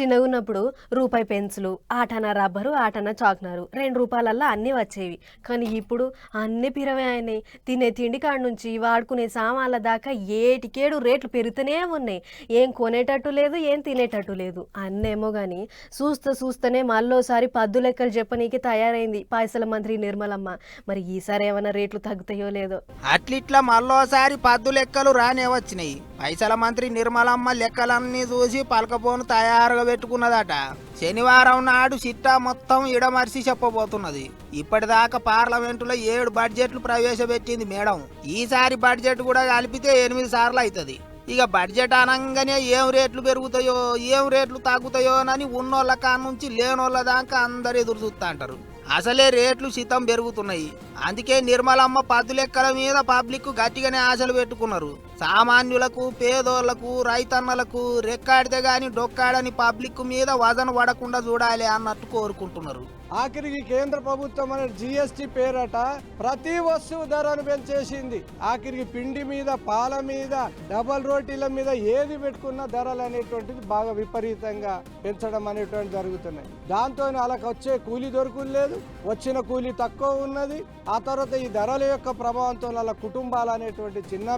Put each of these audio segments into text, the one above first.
చిన్నగా ఉన్నప్పుడు రూపాయి పెన్సిలు ఆటన రబ్బరు ఆటన చాక్నరు. రెండు రూపాయలల్లో అన్నీ వచ్చేవి. కానీ ఇప్పుడు అన్నీ పిరవే అయినాయి. తినే తిండి కాడ నుంచి వాడుకునే సామాన్ల దాకా ఏటికేడు రేట్లు పెరుగుతూనే ఉన్నాయి. ఏం కొనేటట్టు లేదు ఏం తినేటట్టు లేదు. అన్నేమో కానీ చూస్తే చూస్తూనే మళ్ళోసారి పద్దు లెక్కలు చెప్పనీకి తయారైంది పైసల మంత్రి నిర్మలమ్మ. మరి ఈసారి ఏమైనా రేట్లు తగ్గుతాయో లేదో. అట్లిట్లా మళ్ళోసారి పద్దు లెక్కలు రానే వచ్చినాయి. పైసల మంత్రి నిర్మలమ్మ లెక్కలన్నీ చూసి పలకపోను తయారుగా పెట్టుకున్నదట. శనివారం నాడు చిట్టా మొత్తం ఇడమర్చి చెప్పబోతున్నది. ఇప్పటిదాకా పార్లమెంటులో ఏడు బడ్జెట్లు ప్రవేశపెట్టింది మేడం. ఈసారి బడ్జెట్ కూడా కలిపితే ఎనిమిది సార్లు అవుతుంది ఇక బడ్జెట్ అనగానే ఏం రేట్లు పెరుగుతాయో ఏం రేట్లు తగ్గుతాయో అని ఉన్నోళ్ళ కాడ నుంచి లేనోళ్ళ దాకా అందరు ఎదురు చూస్తా అంటారు అసలే రేట్లు సితం పెరుగుతున్నాయి. అందుకే నిర్మలమ్మ పద్దు లెక్కల మీద పబ్లిక్ గట్టిగానే ఆశలు పెట్టుకున్నారు. సామాన్యులకు పేదోళ్ళకు రైతన్నలకు రెక్కాడితే గాని డొక్కాడని పబ్లిక్ మీద వజన పడకుండా చూడాలి అన్నట్టు కోరుకుంటున్నారు. ఆఖరికి కేంద్ర ప్రభుత్వం అనే జిఎస్టి పేరట ప్రతి వస్తువు ధరను పెంచేసింది. ఆఖరికి పిండి మీద పాల మీద డబల్ రోటీల మీద ఏది పెట్టుకున్న ధరలు అనేటువంటిది బాగా విపరీతంగా పెంచడం అనేటువంటి జరుగుతున్నాయి. దాంతో వాళ్ళకి వచ్చే కూలీ దొరకలేదు వచ్చిన కూలీ తక్కువ ఉన్నది. ఆ తర్వాత ఈ ధరల యొక్క ప్రభావంతో వాళ్ళ కుటుంబాలు అనేటువంటి చిన్న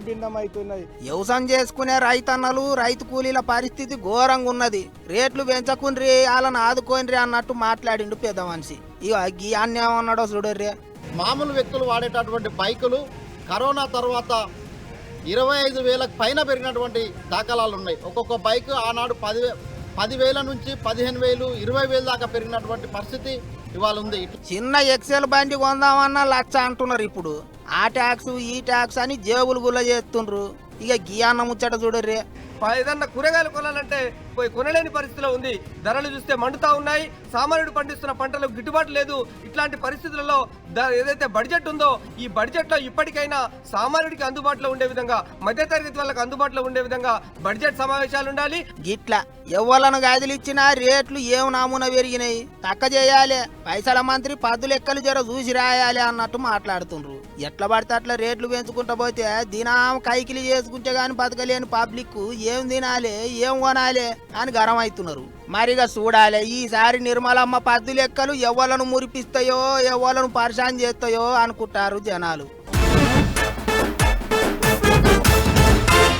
వ్యవసాయం చేసుకునే రైతన్నలు రైతు కూలీల పరిస్థితి ఘోరంగా ఉన్నది రేట్లు పెంచకుండ్రి వాళ్ళని ఆదుకోండి అన్నట్టు మాట్లాడిండు పెద్ద మనిషి. ఇక గీ అన్నేమన్నాడో చూడర్రే. మామూలు వ్యక్తులు వాడేటటువంటి బైకులు కరోనా తర్వాత ఇరవై ఐదు వేలకు పైన పెరిగినటువంటి దాఖలాలు ఉన్నాయి. ఒక్కొక్క బైక్ ఆనాడు పది పదివేల నుంచి పదిహేను వేలు ఇరవై వేలు దాకా పెరిగినటువంటి పరిస్థితి ఇవాళ ఉంది. చిన్న ఎక్సెల్ బండి కొందామన్నా లచ్చ అంటున్నారు ఇప్పుడు. ఆ ట్యాక్స్ ఈ ట్యాక్స్ అని జేబులు గుల్ల చేస్తుండ్రు. ఇక గియాన్న ముచ్చట చూడర్రే. ఏదన్నా కూరగాయలు కొనాలంటే పోయి కొనలేని పరిస్థితిలో ఉంది. ధరలు చూస్తే మండుతా ఉన్నాయి. సామాన్యుడు పండిస్తున్న పంటలకు గిట్టుబాటు లేదు. ఇట్లాంటి పరిస్థితులలో ఏదైతే బడ్జెట్ ఉందో ఈ బడ్జెట్లో ఇప్పటికైనా సామాన్యుడికి అందుబాటులో ఉండే విధంగా మధ్యతరగతి వాళ్ళకి అందుబాటులో ఉండే విధంగా బడ్జెట్ సమావేశాలు ఉండాలి. గిట్ల ఎవ్వలను గాదిలిచ్చినా రేట్లు ఏం నామున పెరిగినాయి. తక్క చేయాలి. పైసల మంత్రి పద్దు లెక్కలు జర చూసి రాయాలి అన్నట్టు మాట్లాడుతుండ్రు. ఎట్లా పడితే అట్లా రేట్లు పెంచుకుంటా పోతే దినం కైకిలి చేసుకుంటే గాని బతకలేని పబ్లిక్ ఏం తినాలి ఏం కొనాలి అని గరం అవుతున్నారు మరిగా చూడాలి ఈసారి నిర్మలమ్మ పద్దు లెక్కలు ఎవలను మురిపిస్తాయో ఎవలను పరిశాన్ చేస్తాయో అనుకుంటారు జనాలు.